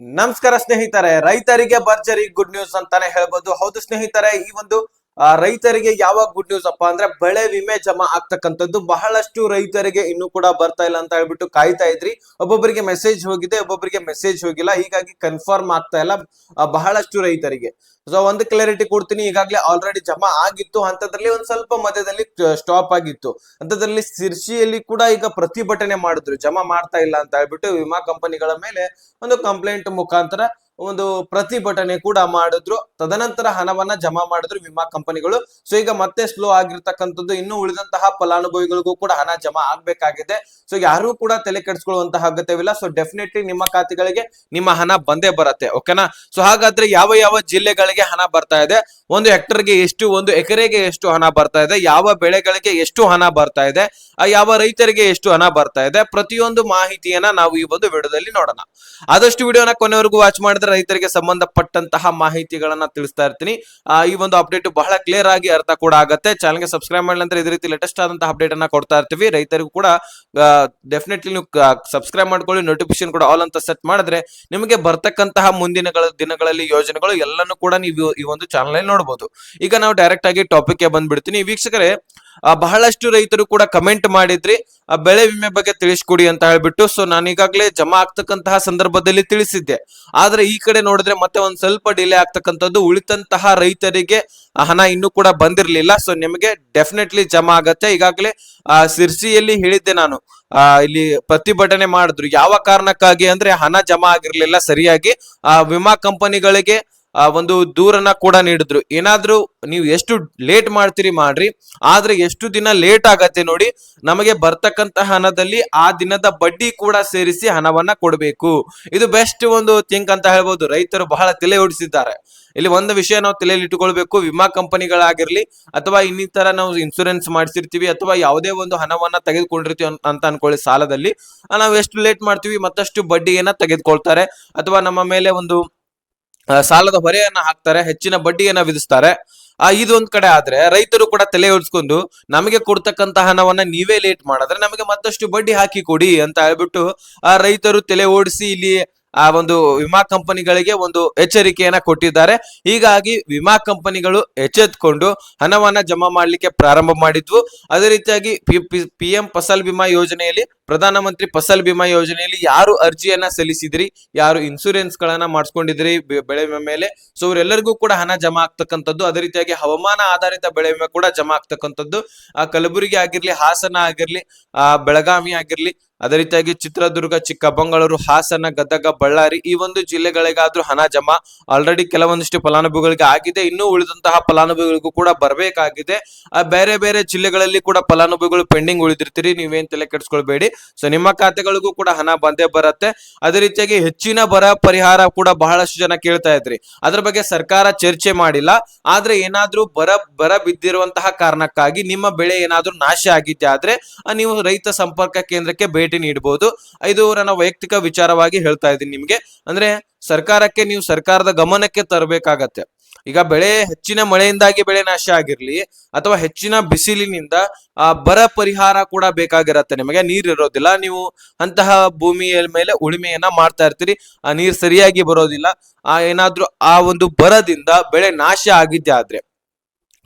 ನಮಸ್ಕಾರ ಸ್ನೇಹಿತರೆ ರೈತರಿಗೆ ಭರ್ಜರಿ ಗುಡ್ ನ್ಯೂಸ್ ಅಂತಾನೆ ಹೇಳ್ಬೋದು. ಹೌದು ಸ್ನೇಹಿತರೆ ಈ ಒಂದು ರೈತರಿಗೆ ಯಾವಾಗ ಗುಡ್ ನ್ಯೂಸ್ ಅಪ್ಪ ಅಂದ್ರೆ ಬೆಳೆ ವಿಮೆ ಜಮಾ ಆಗ್ತಕ್ಕಂಥದ್ದು. ಬಹಳಷ್ಟು ರೈತರಿಗೆ ಇನ್ನೂ ಕೂಡ ಬರ್ತಾ ಇಲ್ಲ ಅಂತ ಹೇಳ್ಬಿಟ್ಟು ಕಾಯ್ತಾ ಇದ್ರಿ. ಒಬ್ಬೊಬ್ಬರಿಗೆ ಮೆಸೇಜ್ ಹೋಗಿದೆ, ಒಬ್ಬೊಬ್ಬರಿಗೆ ಮೆಸೇಜ್ ಹೋಗಿಲ್ಲ. ಹೀಗಾಗಿ ಕನ್ಫರ್ಮ್ ಆಗ್ತಾ ಇಲ್ಲ ಬಹಳಷ್ಟು ರೈತರಿಗೆ. ಸೊ ಒಂದು ಕ್ಲಾರಿಟಿ ಕೊಡ್ತೀನಿ. ಈಗಾಗಲೇ ಆಲ್ರೆಡಿ ಜಮಾ ಆಗಿತ್ತು. ಅಂತದ್ರಲ್ಲಿ ಒಂದ್ ಸ್ವಲ್ಪ ಮಧ್ಯದಲ್ಲಿ ಸ್ಟಾಪ್ ಆಗಿತ್ತು. ಅಂತದ್ರಲ್ಲಿ ಸಿರ್ಸಿಯಲ್ಲಿ ಕೂಡ ಈಗ ಪ್ರತಿಭಟನೆ ಮಾಡಿದ್ರು. ಜಮಾ ಮಾಡ್ತಾ ಇಲ್ಲ ಅಂತ ಹೇಳ್ಬಿಟ್ಟು ವಿಮಾ ಕಂಪನಿಗಳ ಮೇಲೆ ಒಂದು ಕಂಪ್ಲೇಂಟ್ ಮುಖಾಂತರ ಒಂದು ಪ್ರತಿಭಟನೆ ಕೂಡ ಮಾಡಿದ್ರು. ತದನಂತರ ಹಣವನ್ನ ಜಮಾ ಮಾಡಿದ್ರು ವಿಮಾ ಕಂಪನಿಗಳು. ಸೊ ಈಗ ಮತ್ತೆ ಸ್ಲೋ ಆಗಿರ್ತಕ್ಕಂಥದ್ದು, ಇನ್ನು ಉಳಿದಂತಹ ಫಲಾನುಭವಿಗಳಿಗೂ ಕೂಡ ಹಣ ಜಮಾ ಆಗ್ಬೇಕಾಗಿದೆ. ಸೊ ಯಾರು ಕೂಡ ತಲೆ ಕೆಡಿಸ್ಕೊಳ್ಳುವಂತಹ ಅಗತ್ಯವಿಲ್ಲ. ಸೊ ಡೆಫಿನೆಟ್ಲಿ ನಿಮ್ಮ ಖಾತೆಗಳಿಗೆ ನಿಮ್ಮ ಹಣ ಬಂದೇ ಬರುತ್ತೆ ಓಕೆನಾ ಸೊ ಹಾಗಾದ್ರೆ ಯಾವ ಯಾವ ಜಿಲ್ಲೆಗಳಿಗೆ ಹಣ ಬರ್ತಾ ಇದೆ? ಒಂದು ಹೆಕ್ಟರ್ಗೆ ಎಷ್ಟು, ಒಂದು ಎಕರೆಗೆ ಎಷ್ಟು ಹಣ ಬರ್ತಾ ಇದೆ? ಯಾವ ಬೆಳೆಗಳಿಗೆ ಎಷ್ಟು ಹಣ ಬರ್ತಾ ಇದೆ? ಯಾವ ರೈತರಿಗೆ ಎಷ್ಟು ಹಣ ಬರ್ತಾ ಇದೆ? ಪ್ರತಿಯೊಂದು ಮಾಹಿತಿಯನ್ನ ನಾವು ಈ ಒಂದು ವಿಡಿಯೋದಲ್ಲಿ ನೋಡೋಣ. ಆದಷ್ಟು ವಿಡಿಯೋನ ಕೊನೆವರೆಗೂ ವಾಚ್ ಮಾಡಿದ್ರೆ ರೈತರಿಗೆ ಸಂಬಂಧಪಟ್ಟಂತಹ ಮಾಹಿತಿಗಳನ್ನ ತಿಳಿಸ್ತಾ ಇರ್ತೀನಿ. ಈ ಒಂದು ಅಪ್ಡೇಟ್ ಬಹಳ ಕ್ಲಿಯರ್ ಆಗಿ ಅರ್ಥ ಕೂಡ ಆಗುತ್ತೆ. ಚಾನಲ್ಗೆ ಸಬ್ಸ್ಕ್ರೈಬ್ ಮಾಡಿಲ್ಲ ಅಂದ್ರೆ ಇದೇ ರೀತಿ ಲೇಟೆಸ್ಟ್ ಆದಂತಹ ಅಪ್ಡೇಟ್ ಅನ್ನ ಕೊಡ್ತಾ ಇರ್ತೀವಿ. ರೈತರಿಗೂ ಕೂಡ ಡೆಫಿನೆಟ್ಲಿ ನೀವು ಸಬ್ಸ್ಕ್ರೈಬ್ ಮಾಡ್ಕೊಳ್ಳಿ ನೋಟಿಫಿಕೇಶನ್ ಕೂಡ ಆಲ್ ಅಂತ ಸೆಟ್ ಮಾಡಿದ್ರೆ ನಿಮಗೆ ಬರ್ತಕ್ಕಂತಹ ಮುಂದಿನ ದಿನಗಳಲ್ಲಿ ಯೋಜನೆಗಳು ಎಲ್ಲನೂ ಕೂಡ ನೀವು ಈ ಒಂದು ಚಾನಲ್ ನೋಡಬಹುದು ಈಗ ನಾವು ಡೈರೆಕ್ಟ್ ಆಗಿ ಟಾಪಿಕ್ಗೆ ಬಂದ್ಬಿಡ್ತೀನಿ. ವೀಕ್ಷಕರೇ ಬಹಳಷ್ಟು ರೈತರು ಕೂಡ ಕಮೆಂಟ್ ಮಾಡಿದ್ರಿ. ಬೆಳೆ ವಿಮೆ ಬಗ್ಗೆ ತಿಳಿಸ್ಕೊಡಿ ಅಂತ ಹೇಳ್ಬಿಟ್ಟು ಸೊ ನಾನು ಈಗಾಗಲೇ ಜಮಾ ಆಗ್ತಕ್ಕಂತಹ ಸಂದರ್ಭದಲ್ಲಿ ತಿಳಿಸಿದ್ದೆ. ಆದ್ರೆ ಈ ಕಡೆ ನೋಡಿದ್ರೆ ಮತ್ತೆ ಒಂದ್ ಸ್ವಲ್ಪ ಡಿಲೇ ಆಗ್ತಕ್ಕಂಥದ್ದು ಉಳಿತಂತಹ ರೈತರಿಗೆ ಹಣ ಇನ್ನೂ ಕೂಡ ಬಂದಿರಲಿಲ್ಲ. ಸೊ ನಿಮಗೆ ಡೆಫಿನೆಟ್ಲಿ ಜಮಾ ಆಗತ್ತೆ. ಈಗಾಗಲೇ, ಆ, ಸಿರ್ಸಿಯಲ್ಲಿ ಹೇಳಿದ್ದೆ ನಾನು. ಆ, ಇಲ್ಲಿ ಪ್ರತಿಭಟನೆ ಮಾಡಿದ್ರು. ಯಾವ ಕಾರಣಕ್ಕಾಗಿ ಅಂದ್ರೆ ಹಣ ಜಮಾ ಆಗಿರ್ಲಿಲ್ಲ ಸರಿಯಾಗಿ. ಆ, ವಿಮಾ ಕಂಪನಿಗಳಿಗೆ ಒಂದು ದೂರನ್ನ ಕೂಡ ನೀಡಿದ್ರು. ಏನಾದ್ರೂ ನೀವು ಎಷ್ಟು ಲೇಟ್ ಮಾಡ್ತೀರಿ ಮಾಡ್ರಿ ಆದ್ರೆ ಎಷ್ಟು ದಿನ ಲೇಟ್ ಆಗತ್ತೆ ನೋಡಿ ನಮಗೆ ಬರ್ತಕ್ಕಂತ ಹಣದಲ್ಲಿ ಆ ದಿನದ ಬಡ್ಡಿ ಕೂಡ ಸೇರಿಸಿ ಹಣವನ್ನ ಕೊಡಬೇಕು. ಇದು ಬೆಸ್ಟ್ ಒಂದು ಥಿಂಕ್ ಅಂತ ಹೇಳ್ಬೋದು. ರೈತರು ಬಹಳ ತಲೆ ಓಡಿಸಿದ್ದಾರೆ. ಇಲ್ಲಿ ಒಂದು ವಿಷಯ ನಾವು ತಲೆಯಲ್ಲಿ ಇಟ್ಟುಕೊಳ್ಬೇಕು. ವಿಮಾ ಕಂಪನಿಗಳಾಗಿರ್ಲಿ ಅಥವಾ ಇನ್ನಿತರ ನಾವು ಇನ್ಸೂರೆನ್ಸ್ ಮಾಡಿಸಿರ್ತೀವಿ ಅಥವಾ ಯಾವುದೇ ಒಂದು ಹಣವನ್ನ ತೆಗೆದುಕೊಂಡಿರ್ತೀವಿ ಅಂತ ಅನ್ಕೊಳ್ಳಿ ಸಾಲದಲ್ಲಿ. ನಾವು ಎಷ್ಟು ಲೇಟ್ ಮಾಡ್ತೀವಿ ಮತ್ತಷ್ಟು ಬಡ್ಡಿಯನ್ನ ತೆಗೆದುಕೊಳ್ತಾರೆ. ಅಥವಾ ನಮ್ಮ ಮೇಲೆ ಒಂದು ಆ, ಸಾಲದ ಹೊರೆಯನ್ನ ಹಾಕ್ತಾರೆ, ಹೆಚ್ಚಿನ ಬಡ್ಡಿಯನ್ನ ವಿಧಿಸ್ತಾರೆ. ಆ, ಇದೊಂದ್ ಕಡೆ ಆದ್ರೆ ರೈತರು ಕೂಡ ತಲೆ ಉಳಿಸ್ಕೊಂಡು ನಮಗೆ ಕೊಡ್ತಕ್ಕಂತ ಹಣವನ್ನ ನೀವೇ ಲೇಟ್ ಮಾಡಿದ್ರೆ ನಮಗೆ ಮತ್ತಷ್ಟು ಬಡ್ಡಿ ಹಾಕಿ ಕೊಡಿ ಅಂತ ಹೇಳ್ಬಿಟ್ಟು ಆ ರೈತರು ತಲೆ ಓಡಿಸಿ ಇಲ್ಲಿ ಆ ಒಂದು ವಿಮಾ ಕಂಪನಿಗಳಿಗೆ ಒಂದು ಎಚ್ಚರಿಕೆಯನ್ನ ಕೊಟ್ಟಿದ್ದಾರೆ. ಹೀಗಾಗಿ ವಿಮಾ ಕಂಪನಿಗಳು ಎಚ್ಚೆತ್ಕೊಂಡು ಹಣವನ್ನ ಜಮಾ ಮಾಡಲಿಕ್ಕೆ ಪ್ರಾರಂಭ ಮಾಡಿದ್ವು. ಅದೇ ರೀತಿಯಾಗಿ ಪಿ ಎಂ ಫಸಲ್ ಬಿಮಾ ಯೋಜನೆಯಲ್ಲಿ, ಪ್ರಧಾನಮಂತ್ರಿ ಫಸಲ್ ಬಿಮಾ ಯೋಜನೆಯಲ್ಲಿ ಯಾರು ಅರ್ಜಿಯನ್ನ ಸಲ್ಲಿಸಿದ್ರಿ, ಯಾರು ಇನ್ಸೂರೆನ್ಸ್ ಗಳನ್ನ ಮಾಡಿಸ್ಕೊಂಡಿದ್ರಿ ಬೆಳೆ ವಿಮೆ ಮೇಲೆ. ಸೊ, ಇವರೆಲ್ಲರಿಗೂ ಕೂಡ ಹಣ ಜಮಾ ಆಗ್ತಕ್ಕಂಥದ್ದು. ಅದೇ ರೀತಿಯಾಗಿ ಹವಾಮಾನ ಆಧಾರಿತ ಬೆಳೆ ವಿಮೆ ಕೂಡ ಜಮಾ ಆಗ್ತಕ್ಕಂಥದ್ದು. ಆ ಕಲಬುರಗಿ ಆಗಿರ್ಲಿ, ಹಾಸನ ಆಗಿರ್ಲಿ, ಆ ಬೆಳಗಾವಿ ಆಗಿರ್ಲಿ ಅದೇ ರೀತಿಯಾಗಿ ಚಿತ್ರದುರ್ಗ ಚಿಕ್ಕಮಗಳೂರು ಹಾಸನ, ಗದಗ, ಬಳ್ಳಾರಿ ಈ ಒಂದು ಜಿಲ್ಲೆಗಳಿಗಾದ್ರೂ ಹಣ ಜಮಾ ಆಲ್ರೆಡಿ ಕೆಲವೊಂದಿಷ್ಟು ಫಲಾನುಭವಿಗಳಿಗೆ ಆಗಿದೆ. ಇನ್ನೂ ಉಳಿದಂತಹ ಫಲಾನುಭವಿಗಳಿಗೂ ಕೂಡ ಬರಬೇಕಾಗಿದೆ. ಬೇರೆ ಬೇರೆ ಜಿಲ್ಲೆಗಳಲ್ಲಿ ಕೂಡ ಫಲಾನುಭವಿಗಳು ಪೆಂಡಿಂಗ್ ಉಳಿದಿರ್ತೀರಿ. ನೀವೇನ್ ತಲೆ ಕೆಡಿಸ್ಕೊಳ್ಬೇಡಿ. ಸೊ ನಿಮ್ಮ ಖಾತೆಗಳಿಗೂ ಕೂಡ ಹಣ ಬಂದೇ ಬರುತ್ತೆ. ಅದೇ ರೀತಿಯಾಗಿ ಹೆಚ್ಚಿನ ಬರ ಪರಿಹಾರ ಕೂಡ ಬಹಳಷ್ಟು ಜನ ಕೇಳ್ತಾ ಇದ್ರಿ. ಅದ್ರ ಬಗ್ಗೆ ಸರ್ಕಾರ ಚರ್ಚೆ ಮಾಡಿಲ್ಲ. ಆದ್ರೆ ಏನಾದ್ರೂ ಬರ ಬರ ಬಿದ್ದಿರುವಂತಹ ಕಾರಣಕ್ಕಾಗಿ ನಿಮ್ಮ ಬೆಳೆ ಏನಾದ್ರೂ ನಾಶ ಆಗಿದೆ ಆದ್ರೆ ನೀವು ರೈತ ಸಂಪರ್ಕ ಕೇಂದ್ರಕ್ಕೆ ಭೇಟಿ ನೀಡಬಹುದು ಇದು ನನ್ನ ವೈಯಕ್ತಿಕ ವಿಚಾರವಾಗಿ ಹೇಳ್ತಾ ಇದ್ದೀನಿ ನಿಮ್ಗೆ. ಅಂದ್ರೆ ಸರ್ಕಾರಕ್ಕೆ ನೀವು ಸರ್ಕಾರದ ಗಮನಕ್ಕೆ ತರಬೇಕಾಗತ್ತೆ. ಈಗ ಬೆಳೆ, ಹೆಚ್ಚಿನ ಮಳೆಯಿಂದಾಗಿ ಬೆಳೆ ನಾಶ ಆಗಿರ್ಲಿ ಅಥವಾ ಹೆಚ್ಚಿನ ಬಿಸಿಲಿನಿಂದ, ಆ, ಬರ ಪರಿಹಾರ ಕೂಡ ಬೇಕಾಗಿರತ್ತೆ ನಿಮಗೆ. ನೀರ್ ಇರೋದಿಲ್ಲ. ನೀವು ಅಂತಹ ಭೂಮಿಯ ಮೇಲೆ ಉಳಿಮೆಯನ್ನ ಮಾಡ್ತಾ ಇರ್ತೀರಿ. ಆ ನೀರ್ ಸರಿಯಾಗಿ ಬರೋದಿಲ್ಲ. ಆ, ಏನಾದ್ರೂ ಆ ಒಂದು ಬರದಿಂದ ಬೆಳೆ ನಾಶ ಆಗಿದ್ದೆ ಆದ್ರೆ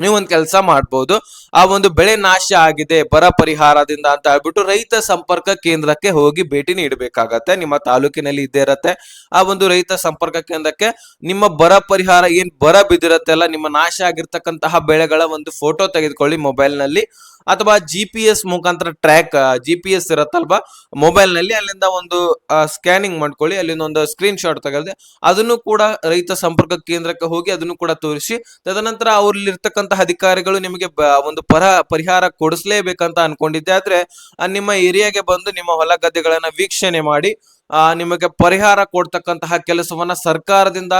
ನೀವು ಒಂದು ಕೆಲಸ ಮಾಡ್ಬೋದು. ಆ ಒಂದು ಬೆಳೆ ನಾಶ ಆಗಿದೆ, ಬರ ಪರಿಹಾರದಿಂದ ಅಂತ ಹೇಳ್ಬಿಟ್ಟು ರೈತ ಸಂಪರ್ಕ ಕೇಂದ್ರಕ್ಕೆ ಹೋಗಿ ಭೇಟಿ ನೀಡಬೇಕಾಗತ್ತೆ. ನಿಮ್ಮ ತಾಲೂಕಿನಲ್ಲಿ ಇದ್ದೇ ಇರತ್ತೆ. ಆ ಒಂದು ರೈತ ಸಂಪರ್ಕ ಕೇಂದ್ರಕ್ಕೆ ನಿಮ್ಮ ಬರ ಪರಿಹಾರ ಏನ್ ಬರ ಬಿದ್ದಿರತ್ತೆ ಅಲ್ಲ, ನಿಮ್ಮ ನಾಶ ಆಗಿರ್ತಕ್ಕಂತಹ ಬೆಳೆಗಳ ಒಂದು ಫೋಟೋ ತೆಗೆದುಕೊಳ್ಳಿ ಮೊಬೈಲ್ನಲ್ಲಿ ಅಥವಾ ಜಿ ಪಿ ಎಸ್ ಮುಖಾಂತರ ಟ್ರ್ಯಾಕ್ ಜಿ ಪಿ ಎಸ್ ಇರತ್ತಲ್ವಾ? ಮೊಬೈಲ್ನಲ್ಲಿ ಅಲ್ಲಿಂದ ಒಂದು ಸ್ಕ್ಯಾನಿಂಗ್ ಮಾಡ್ಕೊಳ್ಳಿ. ಅಲ್ಲಿಂದ ಒಂದು ಸ್ಕ್ರೀನ್ ಶಾಟ್ ತೆಗೆದ್ರೆ ಅದನ್ನು ಕೂಡ ರೈತ ಸಂಪರ್ಕ ಕೇಂದ್ರಕ್ಕೆ ಹೋಗಿ ಅದನ್ನು ಕೂಡ ತೋರಿಸಿ. ತದನಂತರ ಅಧಿಕಾರಿಗಳು ನಿಮಗೆ ಒಂದು ಪರ, ಪರಿಹಾರ ಕೊಡಿಸ್ಲೇಬೇಕಂತ ಅನ್ಕೊಂಡಿದ್ದೆ. ಆದ್ರೆ ನಿಮ್ಮ ಏರಿಯಾಗೆ ಬಂದು ನಿಮ್ಮ ಹೊಲ ಗದ್ದೆಗಳನ್ನ ವೀಕ್ಷಣೆ ಮಾಡಿ, ಆ, ನಿಮಗೆ ಪರಿಹಾರ ಕೊಡ್ತಕ್ಕಂತಹ ಕೆಲಸವನ್ನ ಸರ್ಕಾರದಿಂದ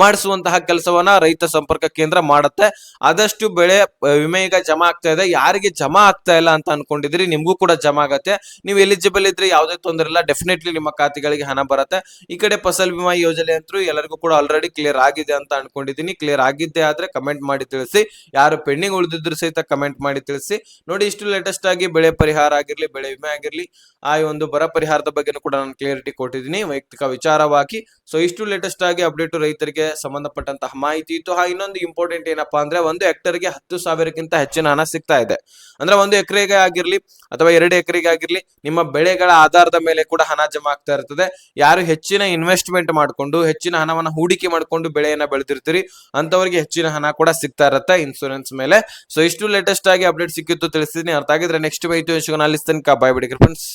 ಮಾಡಿಸುವಂತಹ ಕೆಲಸವನ್ನ ರೈತ ಸಂಪರ್ಕ ಕೇಂದ್ರ ಮಾಡುತ್ತೆ. ಆದಷ್ಟು ಬೆಳೆ ವಿಮೆ ಈಗ ಜಮಾ ಆಗ್ತಾ ಇದೆ. ಯಾರಿಗೆ ಜಮಾ ಆಗ್ತಾ ಇಲ್ಲ ಅಂತ ಅನ್ಕೊಂಡಿದ್ರಿ ನಿಮ್ಗೂ ಕೂಡ ಜಮಾ ಆಗತ್ತೆ. ನೀವು ಎಲಿಜಿಬಲ್ ಇದ್ರೆ ಯಾವುದೇ ತೊಂದರೆ ಇಲ್ಲ. ಡೆಫಿನೆಟ್ಲಿ ನಿಮ್ಮ ಖಾತೆಗಳಿಗೆ ಹಣ ಬರುತ್ತೆ. ಈ ಕಡೆ ಫಸಲ್ ಬಿಮಾ ಯೋಜನೆ ಅಂತೂ ಎಲ್ಲರಿಗೂ ಕೂಡ ಆಲ್ರೆಡಿ ಕ್ಲಿಯರ್ ಆಗಿದೆ ಅಂತ ಅನ್ಕೊಂಡಿದ್ದೀನಿ. ಕ್ಲಿಯರ್ ಆಗಿದ್ದೆ ಆದ್ರೆ ಕಮೆಂಟ್ ಮಾಡಿ ತಿಳಿಸಿ. ಯಾರು ಪೆಂಡಿಂಗ್ ಉಳಿದಿದ್ರು ಸಹಿತ ಕಮೆಂಟ್ ಮಾಡಿ ತಿಳಿಸಿ. ನೋಡಿ, ಇಷ್ಟು ಲೇಟೆಸ್ಟ್ ಆಗಿ ಬೆಳೆ ಪರಿಹಾರ ಆಗಿರ್ಲಿ, ಬೆಳೆ ವಿಮೆ ಆಗಿರ್ಲಿ, ಆ ಒಂದು ಬರ ಪರಿಹಾರದ ಬಗ್ಗೆನೂ ಕೂಡ ನಾನು ಕ್ಲಿಯರಿಟಿ ಕೊಟ್ಟಿದ್ದೀನಿ. ವೈಯಕ್ತಿಕ ವಿಚಾರವಾಗಿ. ಸೊ ಇಷ್ಟು ಲೇಟೆಸ್ಟ್ ಆಗಿ ಅಪ್ಡೇಟ್ ರೈತರಿಗೆ ಸಂಬಂಧಪಟ್ಟಂತಹ ಮಾಹಿತಿ ಇತ್ತು. ಹಾಗೆ ಇನ್ನೊಂದು ಇಂಪಾರ್ಟೆಂಟ್ ಏನಪ್ಪಾ ಅಂದ್ರೆ ಒಂದು ಹೆಕ್ಟರ್ಗೆ ಹತ್ತು ಸಾವಿರಕ್ಕಿಂತ ಹೆಚ್ಚಿನ ಹಣ ಸಿಗ್ತಾ ಇದೆ. ಅಂದ್ರೆ ಒಂದು ಎಕರೆಗೆ ಆಗಿರ್ಲಿ ಅಥವಾ ಎರಡು ಎಕರೆಗೆ ಆಗಿರ್ಲಿ ನಿಮ್ಮ ಬೆಳೆಗಳ ಆಧಾರದ ಮೇಲೆ ಕೂಡ ಹಣ ಜಮಾ ಆಗ್ತಾ ಇರ್ತದೆ. ಯಾರು ಹೆಚ್ಚಿನ ಇನ್ವೆಸ್ಟ್ಮೆಂಟ್ ಮಾಡ್ಕೊಂಡು, ಹೆಚ್ಚಿನ ಹಣವನ್ನ ಹೂಡಿಕೆ ಮಾಡ್ಕೊಂಡು ಬೆಳೆಯನ್ನ ಬೆಳೆದಿರ್ತೀರಿ ಅಂತವರಿಗೆ ಹೆಚ್ಚಿನ ಹಣ ಕೂಡ ಸಿಗ್ತಾ ಇರತ್ತೆ ಇನ್ಸೂರೆನ್ಸ್ ಮೇಲೆ. ಸೊ ಇಷ್ಟು ಲೇಟೆಸ್ಟ್ ಆಗಿ ಅಪ್ಡೇಟ್ ಸಿಕ್ಕಿತ್ತು ತಿಳಿಸಿದ್ದೀನಿ ಅರ್ಥ ಆಗಿದ್ರೆ ನೆಕ್ಸ್ಟ್ ಮಾಹಿತಿ ಸಿಗೋಣ ಅಲ್ಲಿ ತನಕ ಬಾಯ್ ಬಿಡಿ ಫ್ರೆಂಡ್ಸ್